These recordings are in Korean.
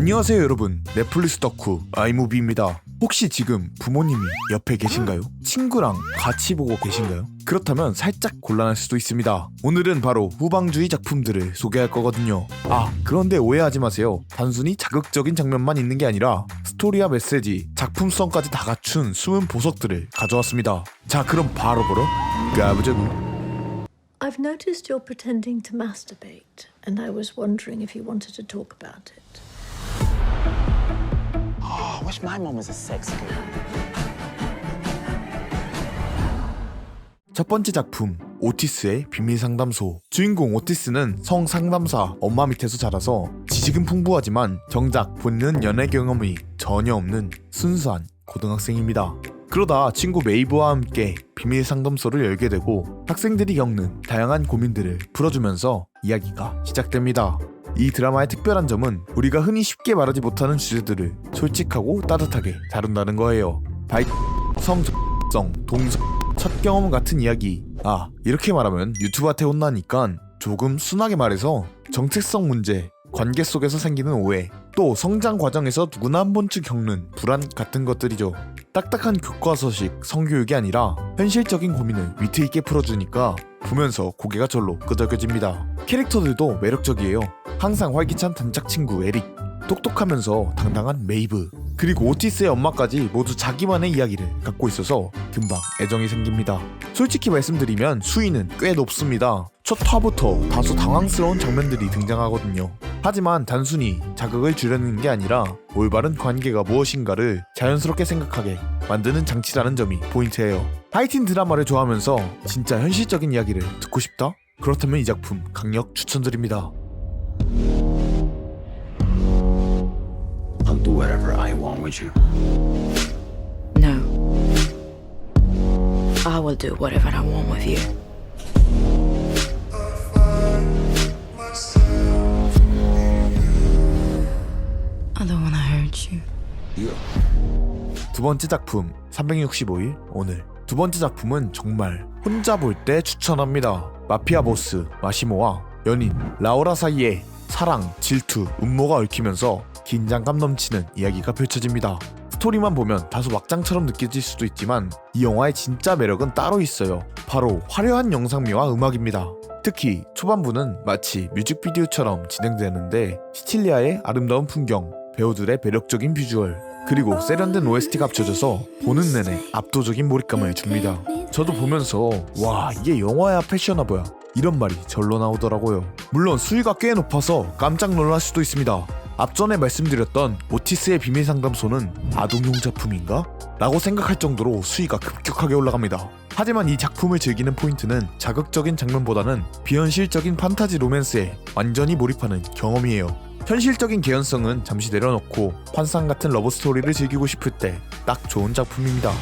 안녕하세요 여러분. 넷플릭스 덕후 아이무비입니다. 혹시 지금 부모님이 옆에 계신가요? 친구랑 같이 보고 계신가요? 그렇다면 살짝 곤란할 수도 있습니다. 오늘은 바로 후방주의 작품들을 소개할 거거든요. 아 그런데 오해하지 마세요. 단순히 자극적인 장면만 있는 게 아니라 스토리와 메시지, 작품성까지 다 갖춘 숨은 보석들을 가져왔습니다. 자 그럼 바로 보러 가보자고 I've noticed you're pretending to masturbate, and I was wondering if you wanted to talk about it. Wish my mom was a sex girl. 첫 번째 작품 오티스의 비밀 상담소 주인공 오티스는 성 상담사 엄마 밑에서 자라서 지식은 풍부하지만 정작 본인은 연애 경험이 전혀 없는 순수한 고등학생입니다. 그러다 친구 메이브와 함께 비밀 상담소를 열게 되고 학생들이 겪는 다양한 고민들을 풀어주면서 이야기가 시작됩니다. 이 드라마의 특별한 점은 우리가 흔히 쉽게 말하지 못하는 주제들을 솔직하고 따뜻하게 다룬다는 거예요. 바이 성적, 동성, 첫 경험 같은 이야기. 아, 이렇게 말하면 유튜브한테 혼나니까 조금 순하게 말해서 정체성 문제, 관계 속에서 생기는 오해, 또 성장 과정에서 누구나 한 번쯤 겪는 불안 같은 것들이죠. 딱딱한 교과서식 성교육이 아니라 현실적인 고민을 위트 있게 풀어주니까 보면서 고개가 절로 끄덕여집니다. 캐릭터들도 매력적이에요. 항상 활기찬 단짝 친구 에릭, 똑똑하면서 당당한 메이브, 그리고 오티스의 엄마까지 모두 자기만의 이야기를 갖고 있어서 금방 애정이 생깁니다. 솔직히 말씀드리면 수위는 꽤 높습니다. 첫 화부터 다소 당황스러운 장면들이 등장하거든요. 하지만 단순히 자극을 주려는 게 아니라 올바른 관계가 무엇인가를 자연스럽게 생각하게 만드는 장치라는 점이 포인트예요. 하이틴 드라마를 좋아하면서 진짜 현실적인 이야기를 듣고 싶다? 그렇다면 이 작품 강력 추천드립니다. Whatever I want with you. No. I will do whatever I want with you. I don't wanna hurt you. 두 번째 작품 365일 오늘 두 번째 작품은 정말 혼자 볼 때 추천합니다. 마피아 보스 마시모와 연인 라우라 사이에 사랑, 질투, 음모가 얽히면서 긴장감 넘치는 이야기가 펼쳐집니다. 스토리만 보면 다소 막장처럼 느껴질 수도 있지만 이 영화의 진짜 매력은 따로 있어요. 바로 화려한 영상미와 음악입니다. 특히 초반부는 마치 뮤직비디오처럼 진행되는데 시칠리아의 아름다운 풍경, 배우들의 매력적인 비주얼, 그리고 세련된 OST가 합쳐져서 보는 내내 압도적인 몰입감을 줍니다. 저도 보면서 와 이게 영화야 패셔너브야 이런 말이 절로 나오더라고요. 물론 수위가 꽤 높아서 깜짝 놀랄 수도 있습니다. 앞전에 말씀드렸던 오티스의 비밀 상담소는 아동용 작품인가? 라고 생각할 정도로 수위가 급격하게 올라갑니다. 하지만 이 작품을 즐기는 포인트는 자극적인 장면보다는 비현실적인 판타지 로맨스에 완전히 몰입하는 경험이에요. 현실적인 개연성은 잠시 내려놓고 환상 같은 러브 스토리를 즐기고 싶을 때 딱 좋은 작품입니다.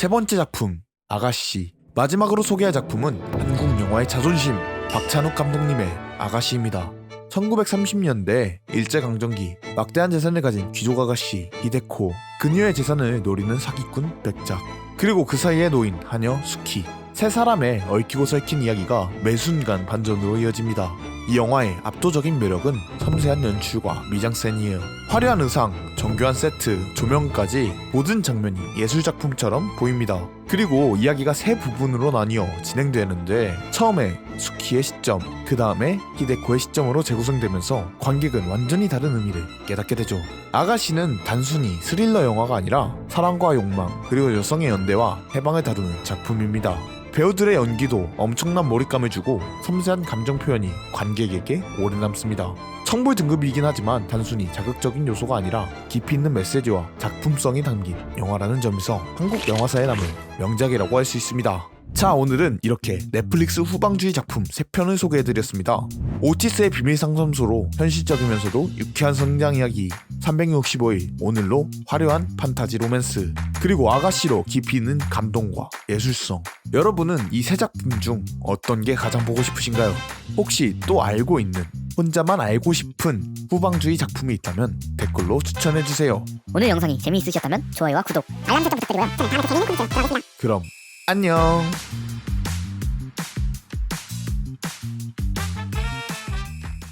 세 번째 작품 아가씨 마지막으로 소개할 작품은 한국 영화의 자존심 박찬욱 감독님의 아가씨입니다. 1930년대 일제강점기 막대한 재산을 가진 귀족 아가씨 이데코 그녀의 재산을 노리는 사기꾼 백작 그리고 그 사이에 놓인 하녀 수키 세 사람의 얽히고 설킨 이야기가 매 순간 반전으로 이어집니다. 이 영화의 압도적인 매력은 섬세한 연출과 미장센이에요. 화려한 의상, 정교한 세트, 조명까지 모든 장면이 예술작품처럼 보입니다. 그리고 이야기가 세 부분으로 나뉘어 진행되는데 처음에 수키의 시점, 그 다음에 히데코의 시점으로 재구성되면서 관객은 완전히 다른 의미를 깨닫게 되죠. 아가씨는 단순히 스릴러 영화가 아니라 사랑과 욕망, 그리고 여성의 연대와 해방을 다루는 작품입니다. 배우들의 연기도 엄청난 몰입감을 주고 섬세한 감정 표현이 관객에게 오래 남습니다. 청불 등급이긴 하지만 단순히 자극적인 요소가 아니라 깊이 있는 메시지와 작품성이 담긴 영화라는 점에서 한국 영화사에 남을 명작이라고 할 수 있습니다. 자 오늘은 이렇게 넷플릭스 후방주의 작품 3편을 소개해드렸습니다. 오티스의 비밀 상담소로 현실적이면서도 유쾌한 성장 이야기 365일 오늘로 화려한 판타지 로맨스 그리고 아가씨로 깊이 있는 감동과 예술성 여러분은 이 세 작품 중 어떤 게 가장 보고 싶으신가요? 혹시 또 알고 있는 혼자만 알고 싶은 후방주의 작품이 있다면 댓글로 추천해주세요. 오늘 영상이 재미있으셨다면 좋아요와 구독 그럼 안녕.